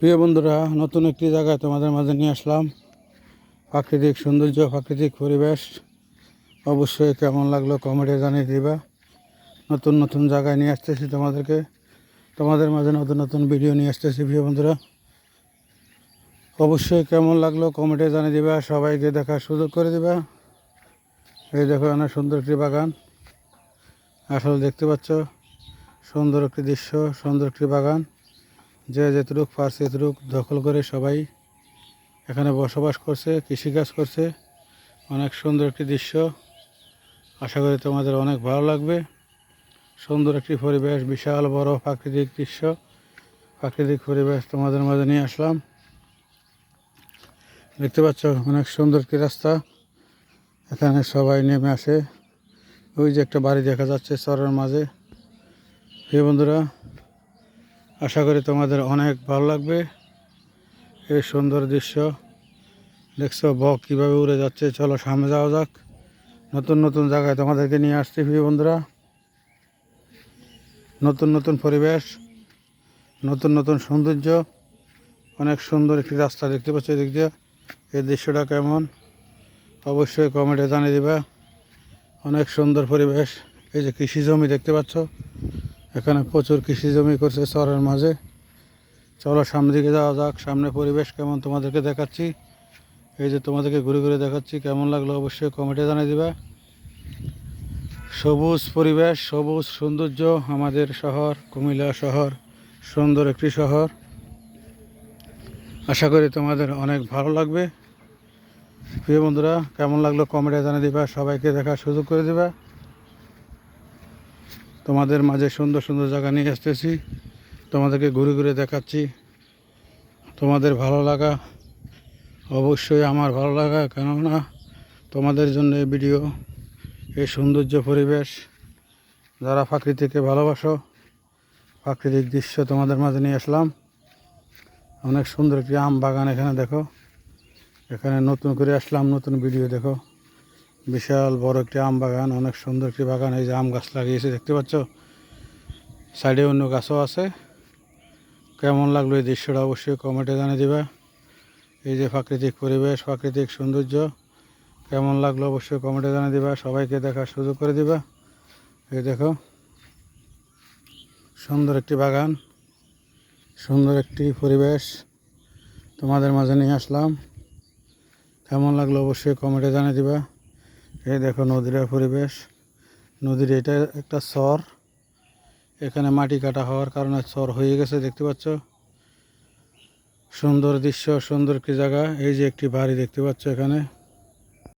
প্রিয় বন্ধুরা, নতুন একটি জায়গায় তোমাদের মাঝে নিয়ে আসলাম। প্রাকৃতিক সৌন্দর্য, প্রাকৃতিক পরিবেশ, অবশ্যই কেমন লাগল কমেডি জানিয়ে দিবা। নতুন নতুন জায়গায় নিয়ে আসতেছি তোমাদেরকে। তোমাদের মাঝে নতুন নতুন ভিডিও নিয়ে আসতেছি প্রিয় বন্ধুরা। অবশ্যই কেমন লাগল কমেন্টে জানিয়ে দিবা, সবাইকে দেখার সুযোগ করে দিবা। এই দেখো অনেক সুন্দর একটি বাগান। আসলে দেখতে পাচ্ছ, সুন্দর একটি দৃশ্য, সুন্দর একটি বাগান। যে যেটুক পারছে এতটুক দখল করে সবাই এখানে বসবাস করছে, কৃষিকাজ করছে। অনেক সুন্দর একটি দৃশ্য। আশা করি তোমাদের অনেক ভালো লাগবে। সুন্দর একটি পরিবেশ, বিশাল বড় প্রাকৃতিক দৃশ্য। প্রাকৃতিক পরিবেশ তোমাদের মাঝে নিয়ে আসলাম। দেখতে পাচ্ছ, অনেক সুন্দর একটি রাস্তা। এখানে সবাই নেমে আসে। ওই যে একটা বাড়ি দেখা যাচ্ছে চরের মাঝে। এই বন্ধুরা আশা করি তোমাদের অনেক ভালো লাগবে। এই সুন্দর দৃশ্য। দেখছ, বক কীভাবে উড়ে যাচ্ছে, চলো সামনে যাওয়া যাক। নতুন নতুন জায়গায় তোমাদেরকে নিয়ে আসছি, প্রিয় বন্ধুরা। নতুন নতুন পরিবেশ, নতুন নতুন সৌন্দর্য, অনেক সুন্দর একটি রাস্তা দেখতে পাচ্ছ এদিক দিয়ে। এই দৃশ্যটা কেমন? অবশ্যই কমেন্টে জানিয়ে দিবা। অনেক সুন্দর পরিবেশ। এই যে কৃষি জমি দেখতে পাচ্ছ। এখানে প্রচুর কৃষি জমি করছে চরের মাঝে। চলো সামনে দিকে যাওয়া যাক সামনে পরিবেশ কেমন তোমাদেরকে দেখাচ্ছি। এই যে তোমাদেরকে ঘুরে ঘুরে দেখাচ্ছি, কেমন লাগল অবশ্যই কমেন্টে জানিয়ে দিবা। সবুজ পরিবেশ, সবুজ সৌন্দর্য আমাদের শহর, কুমিল্লা শহর, সুন্দর একটি শহর। আশা করি তোমাদের অনেক ভালো লাগবে। প্রিয় বন্ধুরা, কেমন লাগল কমেন্টে জানিয়ে দিবা, সবাইকে দেখার সুযোগ করে দিবা। তোমাদের মাঝে সুন্দর সুন্দর জায়গা নিয়ে আসতেছি। তোমাদেরকে ঘুরে ঘুরে দেখাচ্ছি। তোমাদের ভালো লাগা অবশ্যই আমার ভালো লাগা, কেননা তোমাদের জন্য এই ভিডিও, এই সৌন্দর্য পরিবেশ, যারা প্রাকৃতিকে ভালোবাসো, প্রাকৃতিক দৃশ্য তোমাদের মাঝে নিয়ে আসলাম। অনেক সুন্দর একটি আম বাগান এখানে দেখো। এখানে নতুন করে আসলাম, নতুন ভিডিও দেখো। বিশাল বড় একটি আম বাগান, অনেক সুন্দর একটি বাগান। এই যে আম গাছ লাগিয়েছে, দেখতে পাচ্ছ? সাইডে অন্য গাছও আছে। কেমন লাগল এই দৃশ্যটা অবশ্যই কমেন্টে জানিয়ে দিবা। এই যে প্রাকৃতিক পরিবেশ, প্রাকৃতিক সৌন্দর্য, কেমন লাগল অবশ্যই কমেন্টে জানিয়ে দিবা। সবাইকে দেখার সুযোগ করে দিবা। এই দেখো, সুন্দর একটি বাগান, সুন্দর একটি পরিবেশ। তোমাদের মাঝে নিয়ে আসলাম। কেমন লাগল অবশ্যই কমেন্টে জানিয়ে দিবা। এই দেখো নদীর পরিবেশ। নদীর এটা একটা সর এখানে মাটি কাটা হওয়ার কারণে সর হয়ে গেছে, দেখতে পাচ্ছ? সুন্দর দৃশ্য, সুন্দর একটি জায়গা। এই যে একটি বাড়ি, দেখতে পাচ্ছ এখানে।